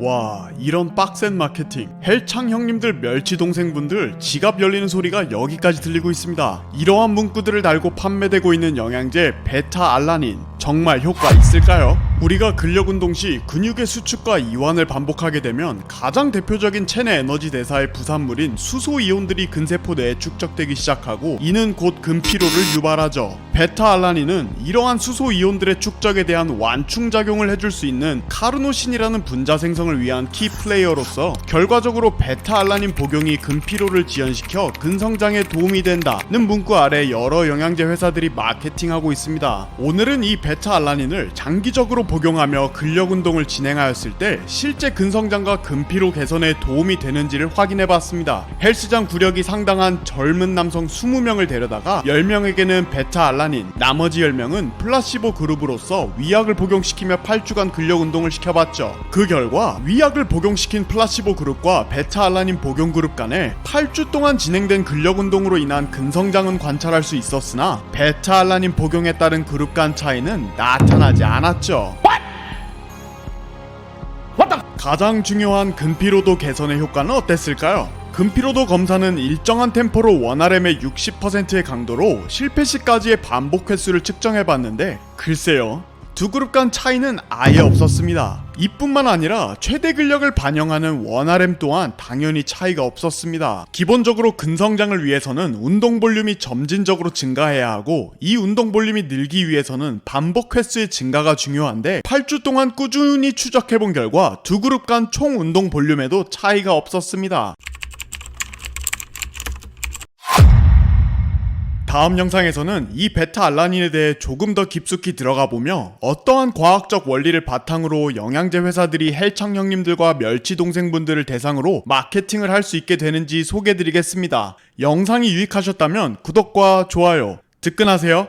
와 이런 빡센 마케팅 헬창 형님들 멸치 동생분들 지갑 열리는 소리가 여기까지 들리고 있습니다 이러한 문구들을 달고 판매되고 있는 영양제 베타 알라닌 정말 효과 있을까요? 우리가 근력 운동 시 근육의 수축과 이완을 반복하게 되면 가장 대표적인 체내 에너지 대사의 부산물인 수소 이온들이 근세포 내에 축적되기 시작하고 이는 곧 근피로를 유발하죠. 베타 알라닌은 이러한 수소 이온들의 축적에 대한 완충 작용을 해줄 수 있는 카르노신이라는 분자 생성을 위한 키 플레이어로서 결과적으로 베타 알라닌 복용이 근피로를 지연시켜 근성장에 도움이 된다는 문구 아래 여러 영양제 회사들이 마케팅하고 있습니다. 오늘은 이 베타 알라닌을 장기적으로 복용하며 근력 운동을 진행하였을 때 실제 근성장과 근피로 개선에 도움이 되는지를 확인해 봤습니다. 헬스장 구력이 상당한 젊은 남성 20명을 데려다가 10명에게는 베타 알라닌, 나머지 10명은 플라시보 그룹으로서 위약을 복용시키며 8주간 근력 운동을 시켜봤죠. 그 결과 위약을 복용시킨 플라시보 그룹과 베타 알라닌 복용 그룹 간에 8주 동안 진행된 근력 운동으로 인한 근성장은 관찰할 수 있었으나 베타 알라닌 복용에 따른 그룹 간 차이는 나타나지 않았죠. 가장 중요한 근피로도 개선의 효과는 어땠을까요? 근피로도 검사는 일정한 템포로 원RM의 60%의 강도로 실패 시까지의 반복 횟수를 측정해 봤는데 글쎄요. 두 그룹 간 차이는 아예 없었습니다. 이뿐만 아니라 최대 근력을 반영하는 원RM 또한 당연히 차이가 없었습니다. 기본적으로 근성장을 위해서는 운동 볼륨이 점진적으로 증가해야 하고 이 운동 볼륨이 늘기 위해서는 반복 횟수의 증가가 중요한데 8주 동안 꾸준히 추적해 본 결과 두 그룹 간 총 운동 볼륨에도 차이가 없었습니다. 다음 영상에서는 이 베타 알라닌에 대해 조금 더 깊숙이 들어가 보며 어떠한 과학적 원리를 바탕으로 영양제 회사들이 헬창 형님들과 멸치 동생분들을 대상으로 마케팅을 할 수 있게 되는지 소개드리겠습니다. 영상이 유익하셨다면 구독과 좋아요, 득근하세요.